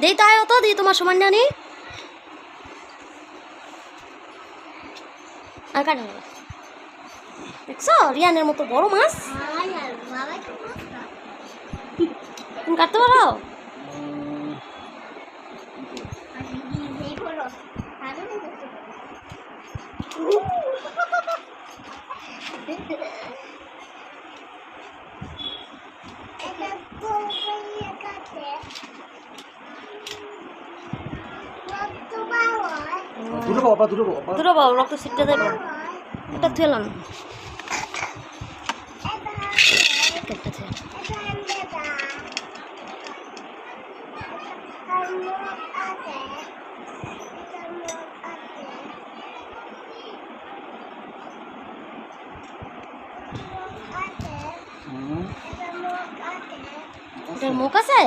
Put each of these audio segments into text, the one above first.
দেই তো আয় তো দিই তোমার সমান জানি। আর কাটা দেখছ? রিয়ানের মতো বড় মাছ? তুমি কাটতে পারো? দুটো বাবা দুটো বাবা দূরে বাবু রক্ত ছিটতে দেবো এটা। হুম। এটার মুখ আছে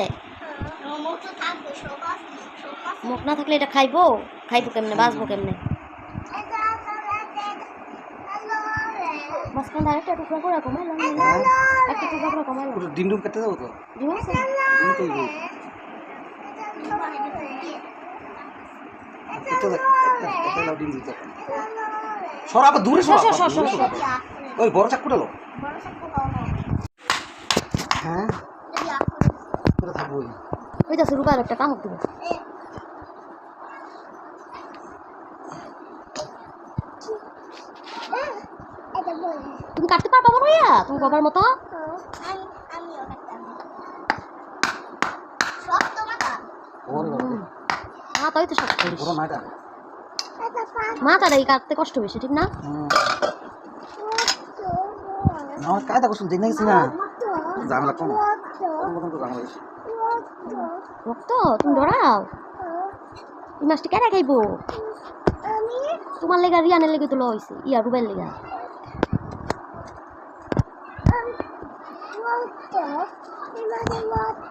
মুখ না থাকলে এটা খাইবো খাইবো কেমনে বাঁচবো কেমনে? মাঝখান দিয়ে আরেকটা টুকরা করে কমাইলাম একটা টুকরা করে ডিম ডুম কেটে দেবো তো? ডিম আছে? ডিম একটা- একটা দিতে। সর আবার দূরে সর। ওই বড় চাকুটা লো হ্যাঁ? ওই। তো রূপার একটা কামড় দিব তুমি কাটতে পারবা বড় ইয়া তুমি বাবার মতো? তো সব করিস। কাটতে কষ্ট বেশি ঠিক না? হুম। আমার কায়দা করছেন দেখে গেছি না? ঝামেলা কম। কম মতন তো ঝামেলা বেশি। রক্ত তুমি ডরাও। এই মাছটি কেটে খাইবো? তোমার লেগা রিয়ানের লেগে তো লইছে ইয়া রুবের লেগা।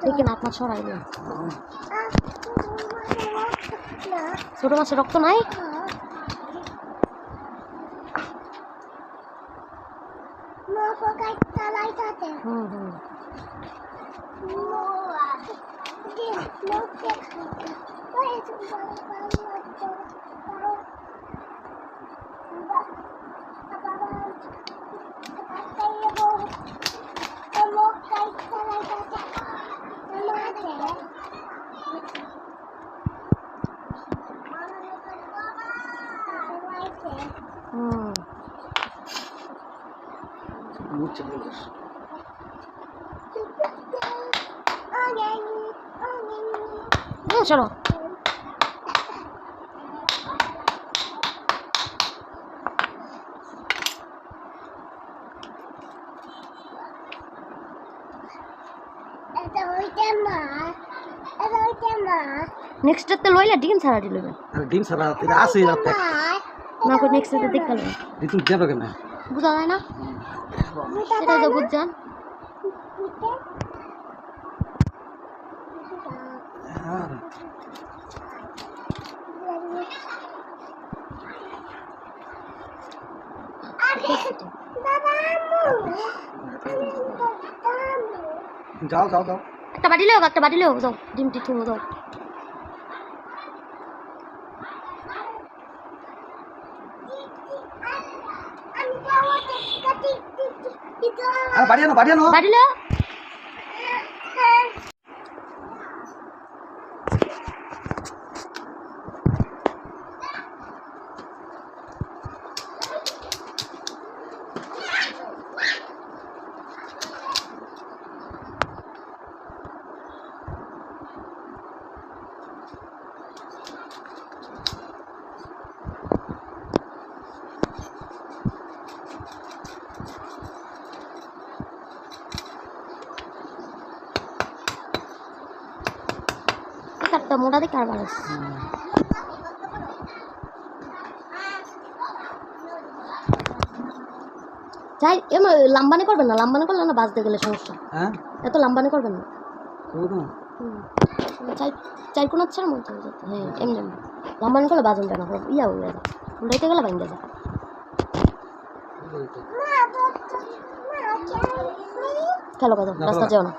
দেখে নাক মাছ সরাইলে ছোট মাছের রক্ত নাই হুম হুম হুম হুম চলো। নেক্সটটাতে লইলে ডিম ছাড়া দিল আর ডিম ছাড়া এটা আছে রাতে না করে নেক্সটটাতে দেখতে পারবে? ডিম তুমি দেবে কেন? বুঝা যায় না? সেটা তো বুঝছেন। হ্যাঁ যাও যাও যাও একটা বাটি লেও একটা বাটি লেও যাও ডিমটি থুবো যাও বাড়ি আনো। বাড়ি আনো বাটি একটা মোটা দেখে আর ভালো চাই এমন লাম্বানি করবেন না লাম্বানি করলে না বাঁচতে গেলে সমস্যা। হ্যাঁ? এত লাম্বানি করবেন না। চাই চাই কোন আচ্ছা মধ্যে হ্যাঁ এমনি এমনি। লাম্বানি করলে বাজন যায় না ইয়া হয়ে যায়। উল্টাইতে গেলে ভাঙে যায়। খেলো কথা রাস্তা। যেও না।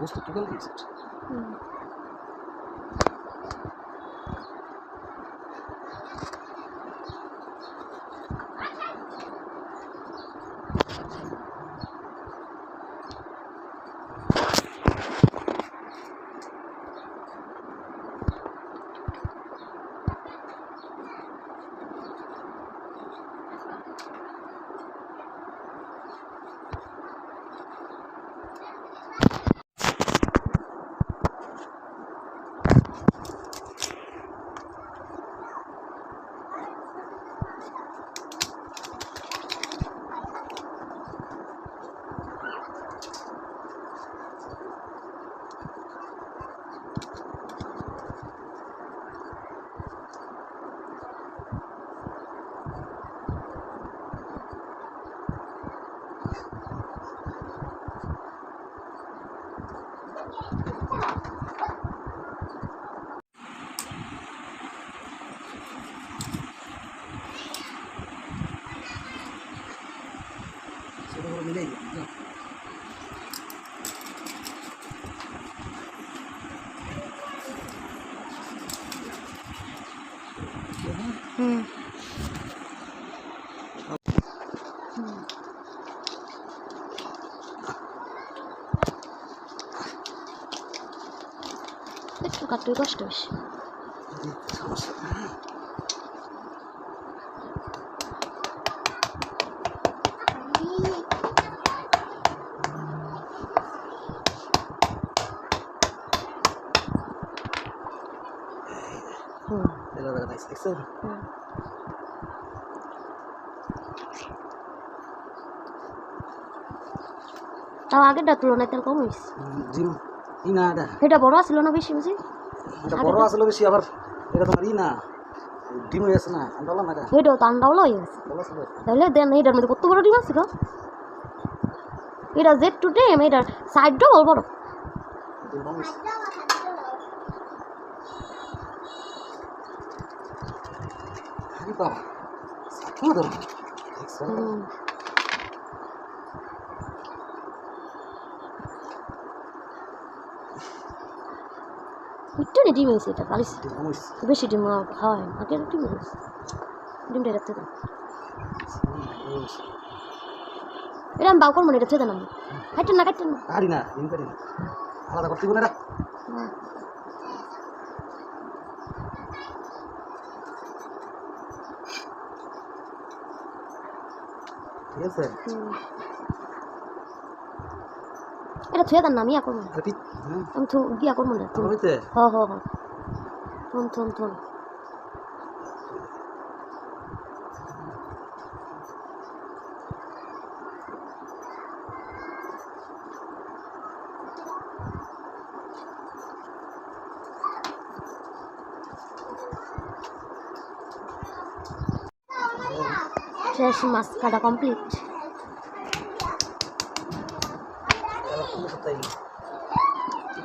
বস্তু টুকাল দিয়েছে সেটা করে মিলাই দিলাম হুম একটু কাটতে কষ্ট বেশি সমস্যা হুম এলা দেখা নাইস দেখছেন তাও আগেরটার তুলনায় তেল কম হয়েছে জিম ই না এটা এটা বড় ছিল না বেশি বেশি এটা বড় আসলে বেশি আবার এটা তোমার ই না ডিম হয়ে আছে না আমরা না এটাও তো আন্ডা হয়ে গেছে তাহলে দেন এটার মধ্যে কত বড় ডিম আছে গো এটা জেড টু টেম এটার সাইডটাও বড় বড় ডিম কম হয়েছে। আরে বাবা সাথে ধরো একটু ডিম হয়েছে এটা পারিস বেশি ডিম হয় আগের ডিম হয়েছে ডিমটা এটা থেকে এটা আমি বাউ করব না এটা থেকে দেন কাটেন না কাটেন না পারি না ডিম পারি না আলাদা করতে না ঠিক আছে। এটা থুয়ে দেন না আমি ইয়া করব হ্যাঁ আমি থু গিয়া করব না হইতে হ শেষ মাছ কাটা কমপ্লিট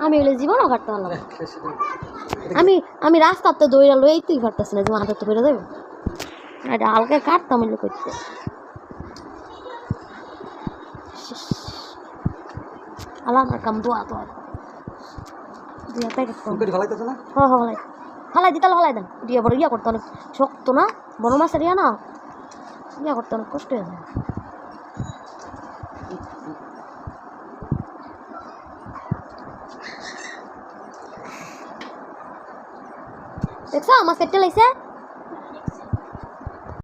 আমি এলে জীবনও কাটতে পারলাম। আমি আমি রাস্তাতে দৌড়া লই তুই পারতেছি না যে হাতে তো বেরো দেবে এটা হালকা কাটতাম এলে করতে। আলা আমার কাম দোয়া। তো আর দুই প্যাকেট কম ফুলকড়ি ফলাইতেছে না? হ হ হলাই হালাই দিতাল হলাই দেন। দিয়া বড় ইয়া করতে অনেক শক্ত না? বড় মাছের ইয়া না? ইয়া করতে অনেক কষ্ট হয়ে যায় দেখছ আমার সেটটা লাইছে